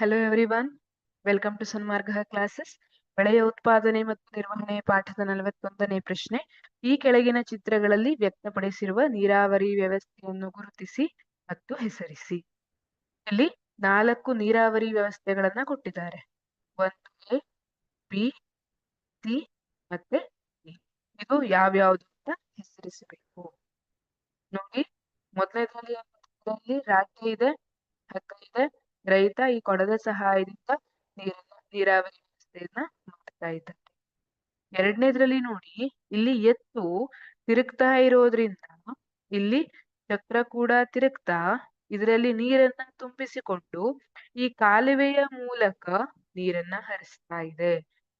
Hello everyone welcome to Sanmarga classes ಬೆಳೆಯ ಉತ್ಪಾದನೆ ಮತ್ತು ನಿರ್ವಹಣೆ ಪಾಠದ ನಲವತ್ತೊಂದನೇ ಪ್ರಶ್ನೆ. ಈ ಕೆಳಗಿನ ಚಿತ್ರಗಳಲ್ಲಿ ವ್ಯಕ್ತಪಡಿಸಿರುವ ನೀರಾವರಿ ವ್ಯವಸ್ಥೆಯನ್ನು ಗುರುತಿಸಿ ಮತ್ತು ಹೆಸರಿಸಿ. ಇಲ್ಲಿ ನಾಲ್ಕು ನೀರಾವರಿ ವ್ಯವಸ್ಥೆಗಳನ್ನ ಕೊಟ್ಟಿದ್ದಾರೆ. ಒಂದು ಎ, ಬಿ, ಸಿ ಮತ್ತೆ ಇದು ಯಾವ್ಯಾವ್ದು ಅಂತ ಹೆಸರಿಸಬೇಕು. ನೋಡಿ ಮೊದಲನೇದ್ರಲ್ಲಿ ರಾಜ್ಯ ಇದೆ ಹಕ್ಕಿದೆ ಇದೆ ರೈತ ಈ ಕೊಡದ ಸಹಾಯದಿಂದ ನೀರನ್ನ ನೀರಾವರಿ ವ್ಯವಸ್ಥೆಯನ್ನ ಮಾಡ್ತಾ ಇದ್ದಾರೆ ಎರಡನೇದ್ರಲ್ಲಿ ನೋಡಿ, ಇಲ್ಲಿ ಎತ್ತು ತಿರುಗ್ತಾ ಇರೋದ್ರಿಂದ ಇಲ್ಲಿ ಚಕ್ರ ಕೂಡ ತಿರುಗ್ತಾ ಇದರಲ್ಲಿ ನೀರನ್ನ ತುಂಬಿಸಿಕೊಂಡು ಈ ಕಾಲುವೆಯ ಮೂಲಕ ನೀರನ್ನ ಹರಿಸ್ತಾ ಇದೆ.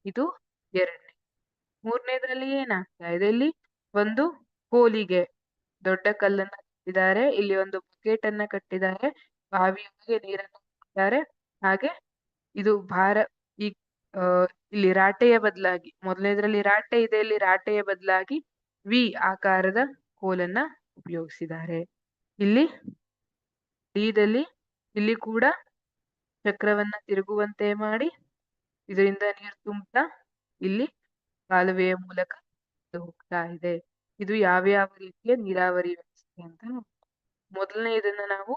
ಇದು ಎರಡನೇ. ಮೂರನೇದ್ರಲ್ಲಿ ಏನಾಗ್ತಾ ಇದೆ? ಇಲ್ಲಿ ಒಂದು ಹೋಲಿಗೆ ದೊಡ್ಡ ಕಲ್ಲನ್ನ ಕಟ್ಟಿದ್ದಾರೆ. ಇಲ್ಲಿ ಒಂದು ಬಕೆಟ್ ಅನ್ನ ಕಟ್ಟಿದ್ದಾರೆ. ಬಾವಿಯೊಳಗೆ ನೀರನ್ನು ಹಾಕಿದ್ದಾರೆ ಹಾಗೆ ಇದು ಭಾರ ಈ ಇಲ್ಲಿ ರಾಟೆಯ ಬದಲಾಗಿ, ಮೊದಲನೇದ್ರಲ್ಲಿ ರಾಟೆ ಇದೆ, ಇಲ್ಲಿ ರಾಟೆಯ ಬದಲಾಗಿ ವಿ ಆಕಾರದ ಕೋಲನ್ನ ಉಪಯೋಗಿಸಿದ್ದಾರೆ. ಇಲ್ಲಿ ಡಿದಲ್ಲಿ ಇಲ್ಲಿ ಕೂಡ ಚಕ್ರವನ್ನ ತಿರುಗುವಂತೆ ಮಾಡಿ, ಇದರಿಂದ ನೀರು ತುಂಬುತ್ತಾ ಇಲ್ಲಿ ಕಾಲುವೆಯ ಮೂಲಕ ಹೋಗ್ತಾ ಇದೆ. ಇದು ಯಾವ ಯಾವ ರೀತಿಯ ನೀರಾವರಿ ವ್ಯವಸ್ಥೆ ಅಂತ ಮೊದಲನೇ ಇದನ್ನ ನಾವು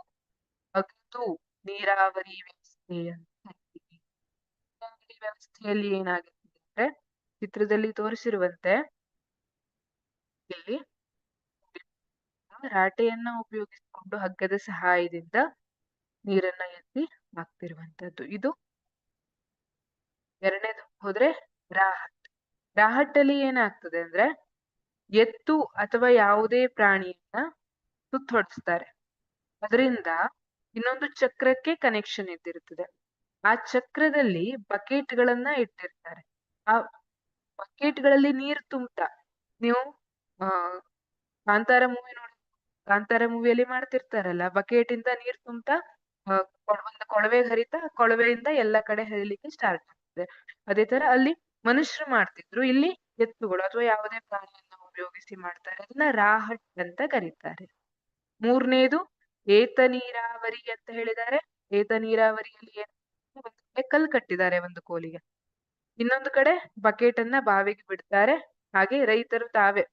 ಅಗ್ದು ನೀರಾವರಿ ವ್ಯವಸ್ಥೆ ಅಂತ ಹೇಳ್ತೀವಿ. ನೀರಾವರಿ ವ್ಯವಸ್ಥೆಯಲ್ಲಿ ಏನಾಗುತ್ತೆ ಅಂದ್ರೆ ಚಿತ್ರದಲ್ಲಿ ತೋರಿಸಿರುವಂತೆ ಇಲ್ಲಿ ರಾಟೆಯನ್ನ ಉಪಯೋಗಿಸಿಕೊಂಡು ಹಗ್ಗದ ಸಹಾಯದಿಂದ ನೀರನ್ನ ಎತ್ತಿ ಹಾಕ್ತಿರುವಂತದ್ದು. ಇದು ಎರಡನೇದು ಹೋದ್ರೆ ರಾಹಟ್ ರಾಹಟ್ ಅಲ್ಲಿ ಏನಾಗ್ತದೆ ಅಂದ್ರೆ ಎತ್ತು ಅಥವಾ ಯಾವುದೇ ಪ್ರಾಣಿಯನ್ನ ಸುತ್ತೊಡಿಸ್ತಾರೆ ಅದರಿಂದ ಇನ್ನೊಂದು ಚಕ್ರಕ್ಕೆ ಕನೆಕ್ಷನ್ ಇದ್ದಿರುತ್ತದೆ. ಆ ಚಕ್ರದಲ್ಲಿ ಬಕೆಟ್ ಗಳನ್ನ ಇಟ್ಟಿರ್ತಾರೆ. ಆ ಬಕೆಟ್ಗಳಲ್ಲಿ ನೀರು ತುಂಬ್ತಾ. ನೀವು, ಆ, ಕಾಂತಾರ ಮೂವಿ ನೋಡಿ, ಕಾಂತಾರ ಮೂವಿಯಲ್ಲಿ ಮಾಡ್ತಿರ್ತಾರಲ್ಲ ಬಕೆಟ್ ಇಂದ ನೀರು ತುಂಬುತ್ತಾ ಒಂದು ಕೊಳವೆ ಹರಿತಾ, ಕೊಳವೆಯಿಂದ ಎಲ್ಲ ಕಡೆ ಹರಿಲಿಕ್ಕೆ ಸ್ಟಾರ್ಟ್ ಆಗ್ತದೆ. ಅದೇ ತರ ಅಲ್ಲಿ ಮನುಷ್ಯರು ಮಾಡ್ತಿದ್ರು. ಇಲ್ಲಿ ಎತ್ತುಗಳು ಅಥವಾ ಯಾವುದೇ ಪ್ರಾಣಿಯನ್ನು ಉಪಯೋಗಿಸಿ ಮಾಡ್ತಾರೆ. ಅದನ್ನ ರಾಹಟ್ ಅಂತ ಕರೀತಾರೆ. ಮೂರನೇದು ಏತ ನೀರಾವರಿ ಅಂತ ಹೇಳಿದ್ದಾರೆ. ಏತ ನೀರಾವರಿಯಲ್ಲಿ ಏನು ಕಲ್ಲು ಕಟ್ಟಿದ್ದಾರೆ ಒಂದು ಕೋಲಿಗೆ. ಇನ್ನೊಂದು ಕಡೆ ಬಕೆಟ್ ಅನ್ನ ಬಾವಿಗೆ ಬಿಡ್ತಾರೆ. ಹಾಗೆ ರೈತರು ತಾವೇ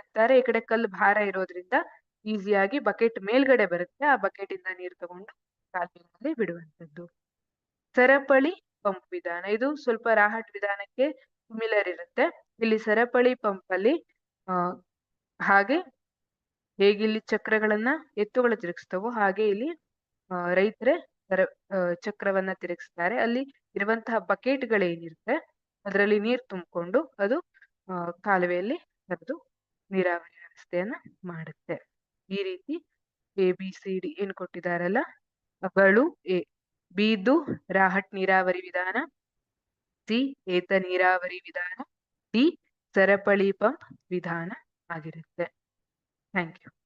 ಎತ್ತಾರೆ ಈ ಕಡೆ ಕಲ್ಲು ಭಾರ ಇರೋದ್ರಿಂದ ಈಸಿಯಾಗಿ ಬಕೆಟ್ ಮೇಲ್ಗಡೆ ಬರುತ್ತೆ. ಆ ಬಕೆಟ್ ಇಂದ ನೀರು ತಗೊಂಡು ಕಾಲುವೆಯಲ್ಲಿ ಬಿಡುವಂತದ್ದು ಸರಪಳಿ ಪಂಪ್ ವಿಧಾನ. ಇದು ಸ್ವಲ್ಪ ರಾಹಟ್ ವಿಧಾನಕ್ಕೆ ಸಿಮಿಲರ್ ಇರುತ್ತೆ. ಇಲ್ಲಿ ಸರಪಳಿ ಪಂಪ್ ಅಲ್ಲಿ ಹಾಗೆ ಹೇಗೆ ಇಲ್ಲಿ ಚಕ್ರಗಳನ್ನ ಎತ್ತುಗಳು ತಿರುಗಿಸ್ತವೋ ಹಾಗೆ ಇಲ್ಲಿ ರೈತರೇ ತರ ಚಕ್ರವನ್ನ ತಿರುಗಿಸ್ತಾರೆ. ಅಲ್ಲಿ ಇರುವಂತಹ ಬಕೆಟ್ ಗಳೇನಿರುತ್ತೆ ಅದರಲ್ಲಿ ನೀರು ತುಂಬಿಕೊಂಡು ಅದು ಕಾಲುವೆಯಲ್ಲಿ ಹರಿದು ನೀರಾವರಿ ವ್ಯವಸ್ಥೆಯನ್ನ ಮಾಡುತ್ತೆ. ಈ ರೀತಿ ಎ, ಬಿ, ಸಿ, ಡಿ ಏನ್ ಕೊಟ್ಟಿದಾರಲ್ಲ? ಅಗಳು, ಎ, ಬಿದು ರಾಹಟ್ ನೀರಾವರಿ ವಿಧಾನ, ಸಿ, ಏತ ನೀರಾವರಿ ವಿಧಾನ, ಡಿ, ಸರಪಳಿ ಪಂಪ್ ವಿಧಾನ ಆಗಿರುತ್ತೆ. Thank you.